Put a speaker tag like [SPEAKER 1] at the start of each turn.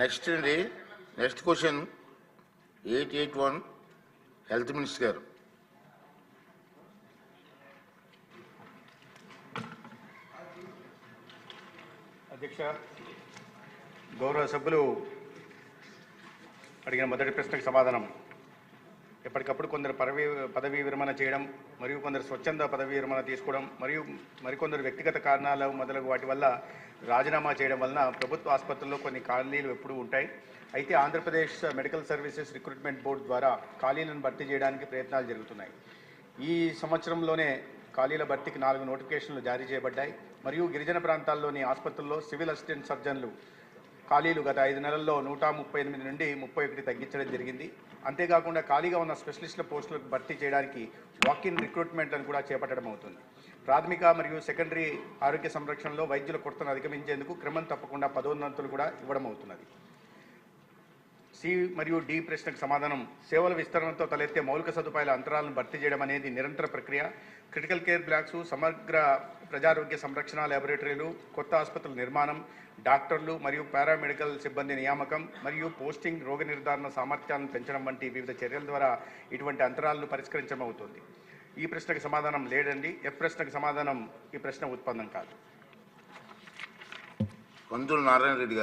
[SPEAKER 1] Next అండి next question eight eight one health minister గారు.
[SPEAKER 2] అధ్యక్ష గౌరవ సభ్యులు అడిగిన మొదటి ప్రశ్నకు సమాధానం. ఎప్పటికప్పుడు కొందరు పదవీ పదవీ విరమణ చేయడం మరియు కొందరు స్వచ్ఛంద పదవీ విరమణ తీసుకోవడం మరియు మరికొందరు వ్యక్తిగత కారణాలు మొదలగు వాటి వల్ల రాజీనామా చేయడం వలన ప్రభుత్వ ఆసుపత్రుల్లో కొన్ని ఖాళీలు ఎప్పుడూ ఉంటాయి. అయితే Andhra Pradesh medical services recruitment board ద్వారా ఖాళీలను భర్తీ చేయడానికి ప్రయత్నాలు జరుగుతున్నాయి. ఈ సంవత్సరంలోనే ఖాళీల భర్తీకి నాలుగు నోటిఫికేషన్లు జారీ చేయబడ్డాయి. మరియు గిరిజన ప్రాంతాల్లోని ఆసుపత్రుల్లో సివిల్ అసిస్టెంట్ సర్జన్లు ఖాళీలు గత ఐదు నెలల్లో నూట ముప్పై ఎనిమిది నుండి ముప్పై ఒకటి తగ్గించడం జరిగింది. అంతేకాకుండా ఖాళీగా ఉన్న స్పెషలిస్టుల పోస్టులకు భర్తీ చేయడానికి వాకిన్ రిక్రూట్మెంట్లను కూడా చేపట్టడం అవుతుంది. ప్రాథమిక మరియు సెకండరీ ఆరోగ్య సంరక్షణలో వైద్యుల కొరతను అధిగమించేందుకు క్రమం తప్పకుండా పదోన్నతులు కూడా ఇవ్వడం అవుతున్నది. సి మరియు డి ప్రశ్నకు సమాధానం. సేవల విస్తరణతో తలెత్తే మౌలిక సదుపాయాల అంతరాలను భర్తీ చేయడం అనేది నిరంతర ప్రక్రియ. క్రిటికల్ కేర్ బ్లాక్స్ సమగ్ర ప్రజారోగ్య సంరక్షణ ల్యాబొరేటరీలు కొత్త ఆసుపత్రుల నిర్మాణం డాక్టర్లు మరియు పారామెడికల్ సిబ్బంది నియామకం మరియు పోస్టింగ్ రోగ నిర్ధారణ సామర్థ్యాలను పెంచడం వంటి వివిధ చర్యల ద్వారా ఇటువంటి అంతరాలను పరిష్కరించడం అవుతుంది ఈ ప్రశ్నకు సమాధానం లేదండి. ఎఫ్ ప్రశ్నకు సమాధానం ఈ ప్రశ్న ఉత్పన్నం కాదు.
[SPEAKER 1] కందులు నారాయణ రెడ్డి గారు.